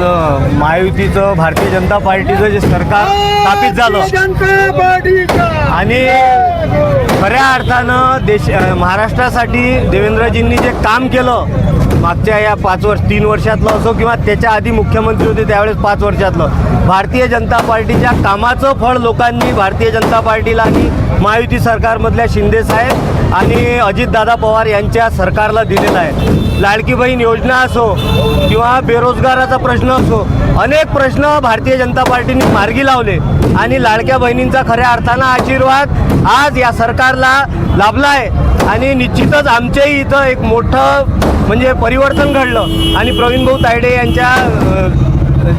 आज महायुतीचं भारतीय जनता पार्टीचं जे सरकार स्थापित झालं. आणि खऱ्या अर्थानं देश महाराष्ट्रासाठी देवेंद्रजींनी जे काम केलं मागच्या या पाच वर्ष तीन वर्षातलं असो किंवा त्याच्या आधी मुख्यमंत्री होते त्यावेळेस पाच वर्षातलं. भारतीय जनता पार्टीच्या कामाचं फळ लोकांनी भारतीय जनता पार्टीला आणि महायुती सरकारमधल्या शिंदेसाहेब आणि अजितदादा पवार यांच्या सरकारला दिलेलं आहे. लाडकी बहीण योजना असो किंवा बेरोजगाराचा प्रश्न असो अनेक प्रश्न भारतीय जनता पार्टीने मार्गी लावले आणि लाडक्या बहिणींचा खऱ्या अर्थानं आशीर्वाद आज या सरकारला लाभला आहे आणि निश्चितच आमच्याही इथं एक मोठं म्हणजे परिवर्तन घडलं. आणि प्रवीण भाऊ तायडे यांच्या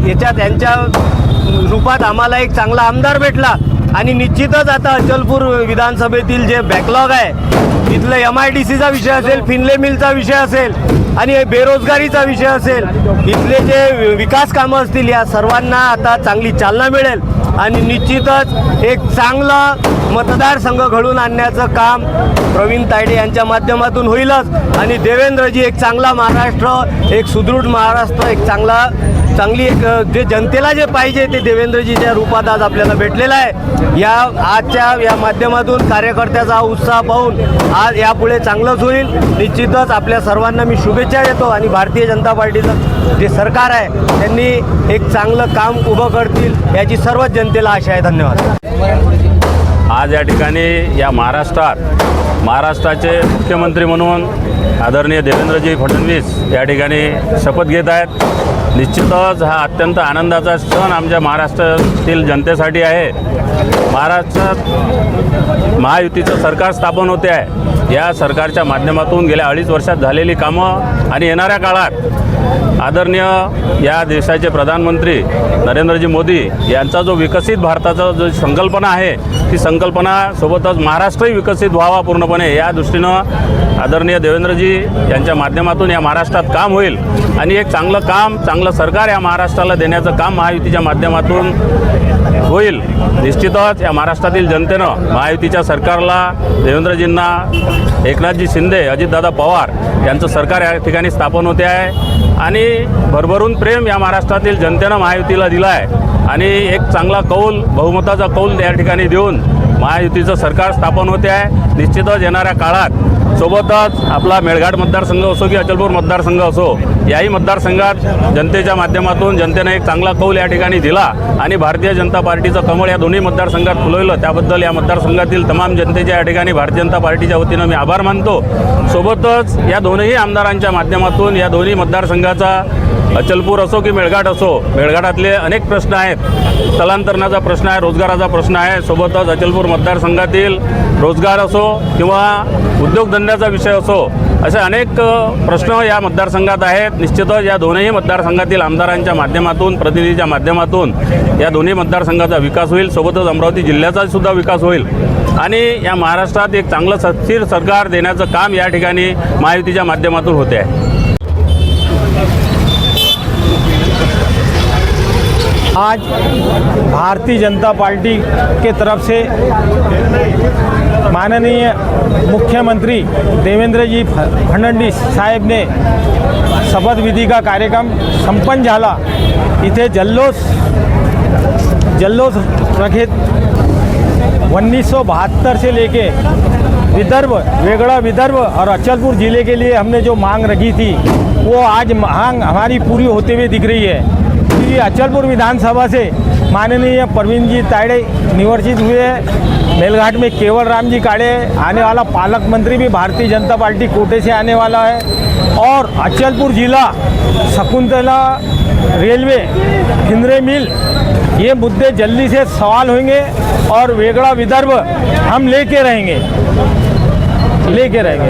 याच्यात यांच्या रूपात आम्हाला एक चांगला आमदार भेटला. आणि निश्चितच आता अचलपूर विधानसभेतील जे बॅकलॉग आहे तिथलं एम आय डी सीचा विषय असेल फिनले मिलचा विषय असेल आणि हे बेरोजगारीचा विषय असेल इथले जे विकास कामं असतील या सर्वांना आता चांगली चालना मिळेल. आणि निश्चितच एक चांगला मतदारसंघ घडून आणण्याचं काम प्रवीण तायडे यांच्या माध्यमातून होईलच. आणि देवेंद्रजी एक चांगला महाराष्ट्र एक सुदृढ महाराष्ट्र एक चांगला चांगली एक जे जनतेला जे पाहिजे ते देवेंद्रजीच्या रूपात आज आपल्याला भेटलेलं आहे. या आजच्या या माध्यमातून कार्यकर्त्याचा उत्साह पाहून आज यापुढे चांगलंच होईल. निश्चितच आपल्या सर्वांना मी शुभेच्छा देतो आणि भारतीय जनता पार्टीचं जे सरकार आहे त्यांनी एक चांगलं काम उभं करतील याची सर्वच जनतेला आशा आहे. धन्यवाद. आज या ठिकाणी या महाराष्ट्रात महाराष्ट्राचे मुख्यमंत्री म्हणून आदरणीय देवेंद्रजी फडणवीस या ठिकाणी शपथ घेत आहेत. निश्चितच हा अत्यंत आनंदाचा क्षण आमच्या महाराष्ट्रातील जनतेसाठी आहे. महाराष्ट्रात महायुतीचं सरकार स्थापन होते आहे. या सरकारच्या माध्यमातून गेल्या अडीच वर्षात झालेली कामं आणि येणाऱ्या काळात आदरणीय या देशाचे प्रधानमंत्री नरेंद्रजी मोदी यांचा जो विकसित भारताचा जो संकल्पना आहे ती संकल्पना सोबतच महाराष्ट्रही विकसित व्हावा पूर्णपणे या दृष्टीनं आदरणीय देवेंद्रजी यांच्या माध्यमातून या महाराष्ट्रात काम होईल आणि एक चांगलं काम चांगलं सरकार या महाराष्ट्राला देण्याचं काम महायुतीच्या माध्यमातून होईल. निश्चितच या महाराष्ट्रातील जनतेनं महायुतीच्या सरकारला देवेंद्रजींना एकनाथजी शिंदे अजितदादा पवार यांचं सरकार या ठिकाणी स्थापन होते आहे. आणि भरभरून प्रेम या महाराष्ट्रातील जनतेनं महायुतीला दिलं आहे आणि एक चांगला कौल बहुमताचा कौल या ठिकाणी देऊन महायुतीचं सरकार स्थापन होते आहे. निश्चितच येणाऱ्या काळात सोबतच आपला मेळघाट मतदारसंघ असो की अचलपूर मतदारसंघ असो याही मतदारसंघात जनतेच्या माध्यमातून जनतेने एक चांगला कौल या ठिकाणी दिला आणि भारतीय जनता पार्टीचं कमळ या दोन्ही मतदारसंघात फुलवलं. त्याबद्दल या मतदारसंघातील तमाम जनतेच्या या ठिकाणी भारतीय जनता पार्टीच्या वतीनं मी आभार मानतो. सोबतच या दोनही आमदारांच्या माध्यमातून या दोन्ही मतदारसंघाचा अचलपूर असो की मेळघाट असो मेळघाटातले अनेक प्रश्न आहेत. स्थलांतरणाचा प्रश्न आहे रोजगाराचा प्रश्न आहे. सोबतच अचलपूर मतदारसंघातील रोजगार असो किंवा उद्योगधंद्याचा विषय असो असे अनेक प्रश्न या मतदारसंघात आहेत. निश्चितच या दोनही मतदारसंघातील आमदारांच्या माध्यमातून प्रतिनिधीच्या माध्यमातून या दोन्ही मतदारसंघाचा विकास होईल. सोबतच अमरावती जिल्ह्याचा सुद्धा विकास होईल. आणि या महाराष्ट्रात एक चांगलं स्थिर सरकार देण्याचं काम या ठिकाणी महायुतीच्या माध्यमातून होते आहे. आज भारतीय जनता पार्टी के तरफ़ से माननीय मुख्यमंत्री देवेंद्र जी फडणवीस साहेब ने शपथविधी का कार्यक्रम संपन्न झाला. इथे जल्लोष जल्लोष रखे उन्नीस से लेके विदर्भ, वेगड़ा विदर्भ और अचलपुर ज़िले के लिए हमने जो मांग रखी थी, वो आज मांग हमारी पूरी होते हुए दिख रही है। क्योंकि अचलपुर विधानसभा से माननीय प्रवीण जी ताड़े निवर्चित हुए हैं। मेलघाट में केवल राम जी काड़े आने वाला पालक मंत्री भी भारतीय जनता पार्टी कोटे से आने वाला है। और अचलपुर जिला शकुंतला रेलवे हिंद्रे मिल, ये मुद्दे जल्दी से सवाल होंगे और वेगड़ा विदर्भ हम लेके रहेंगे। लेके रहेंगे।